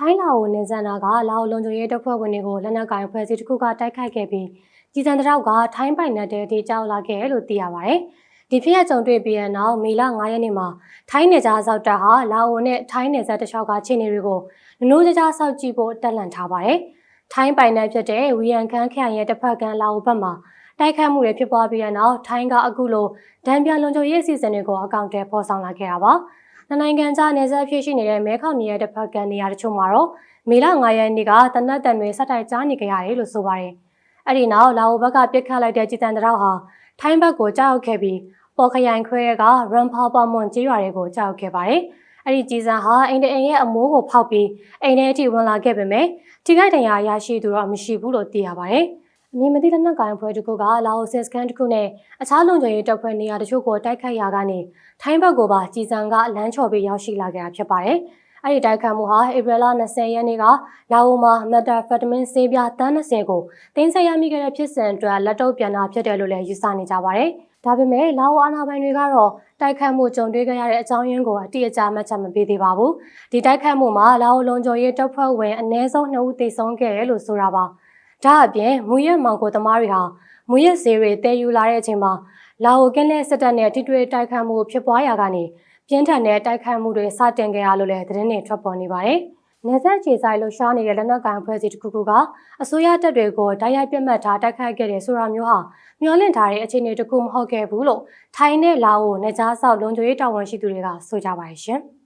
ထိုင်းလာကိုနေစံတာကလာအိုလုံခြုံရေးတပ်ဖွဲ့ဝင်တွေကိုလက်နက်ကင်ဖွဲ့စည်းတစ်ခုကတိုက်ခိုက်ခဲ့ပြီးကြီးစံတရောက်ကထိုင်းပိုင်နက်တဲ့အထိကြောက်လာခဲ့လို့သိရပါတယ်။ဒီဖြစ်ရကြုံတွေ့ပြီးတဲ့နောက်မေလ9ရက်နေ့မှာထိုင်းနယ်ကြားဆောက်တပ်ဟာလာအိုနဲ့ထိုင်းနယ်စပ်တစ်လျှောက်ကခြေနေတွေကိုနနိုးကြကြဆောက်ကြည့်ဖို့တက်လန့်ထားပါတယ်။ထိုင်းပိုင်နက်ဖြစ်တဲ့ဝီယန်ခန်းခရိုင်ရဲ့တစ်ဖက်ကလာအိုဘက်မှာတိုက်ခတ်မှုတွေဖြစ်ပွားပြီးတဲ့နောက်ထိုင်းကအခုလိုဒဏ်ပြလုံခြုံရေးအစီအစဉ်တွေကိုအကောင့်ထဲပေါ်ဆောင်လာခဲ့တာပါ။ နှစ်နိုင်ငံကြားနေဆက်ဖြစ်ရှိနေတဲ့မဲခေါင်မြေရဲ့တစ်ဖက်ကနေရာတချို့မှာတော့မေလ9ရက်နေ့ကတနတ်တန်တွေဆက်တိုက်ကြားနေကြရတယ်လို့ဆိုပါတယ်။အဲ့ဒီနောက်လာအိုဘက်ကပြစ်ခတ်လိုက်တဲ့ကြည်တန်တရောက်ဟာထိုင်းဘက်ကိုကြောက်ခဲ့ပြီးပေါ်ခရိုင်ခွဲကရန်ဖာပါမွန်ကျေးရွာတွေကိုကြောက်ခဲ့ပါတယ်။အဲ့ဒီကြည်စံဟာအိမ်တအိမ်ရဲ့အမိုးကိုဖောက်ပြီးအိမ်ထဲအထိဝင်လာခဲ့ပေမဲ့ထိခိုက်ဒဏ်ရာရရှိသူတော့မရှိဘူးလို့သိရပါတယ်။ အမည်မသိလက်နက်ကိုင်အဖွဲ့တစ်ခုကလာအိုစစ်စကန်တစ်ခုနဲ့အခြားလုံခြုံရေးတပ်ဖွဲ့နေရာတချို့ကိုတိုက်ခိုက်ရာကနေထိုင်းဘက်ကိုပါကြည်စံကလမ်းချော်ပြီးရောက်ရှိလာခဲ့တာဖြစ်ပါတယ်။အဲ့ဒီတိုက်ခိုက်မှုဟာဧပြီလ20ရက်နေ့ကလာအိုမှာမက်တာဖက်တမင်ဆေးပြားတန်း20ကိုတင်းဆက်ရမိခဲ့တဲ့ဖြစ်စဉ်အတွက်လက်တော့ပြန်တာဖြစ်တယ်လို့လည်းယူဆနေကြပါတယ်။ဒါပေမဲ့လာအိုအာဏာပိုင်တွေကတော့တိုက်ခတ်မှုကြုံတွေ့ခဲ့ရတဲ့အကြောင်းရင်းကိုအတိအကျမှတ်ချက်မပေးသေးပါဘူး။ဒီတိုက်ခတ်မှုမှာလာအိုလုံခြုံရေးတပ်ဖွဲ့ဝင်အနည်းဆုံး2ဦးသေဆုံးခဲ့တယ်လို့ဆိုတာပါ။ ဒါအပြင်မူရက်မောင်ကိုသမားတွေဟာမူရက်ဈေးတွေတည်ယူလာတဲ့အချိန်မှာလာအိုကင်းလက်စစ်တပ်နဲ့ထိတွေ့တိုက်ခတ်မှုဖြစ်ပွားရာကနေပြင်းထန်တဲ့တိုက်ခိုက်မှုတွေစတင်ခဲ့ရလို့လည်းသတင်းတွေထွက်ပေါ်နေပါတယ်။နေဆက်ခြေဆိုင်လှူရှားနေတဲ့လက်နက်ကိုင်အဖွဲ့အစည်းတစ်ခုခုကအစိုးရတပ်တွေကိုတိုက်ရိုက်ပြစ်မှတ်ထားတိုက်ခိုက်ခဲ့တဲ့ဆိုတာမျိုးဟာမျှော်လင့်ထားတဲ့အခြေအနေတစ်ခုမဟုတ်ခဲ့ဘူးလို့ထိုင်းနဲ့လာအိုနေကြားဆောက်လုံခြုံရေးတာဝန်ရှိသူတွေကဆိုကြပါတယ်ရှင်။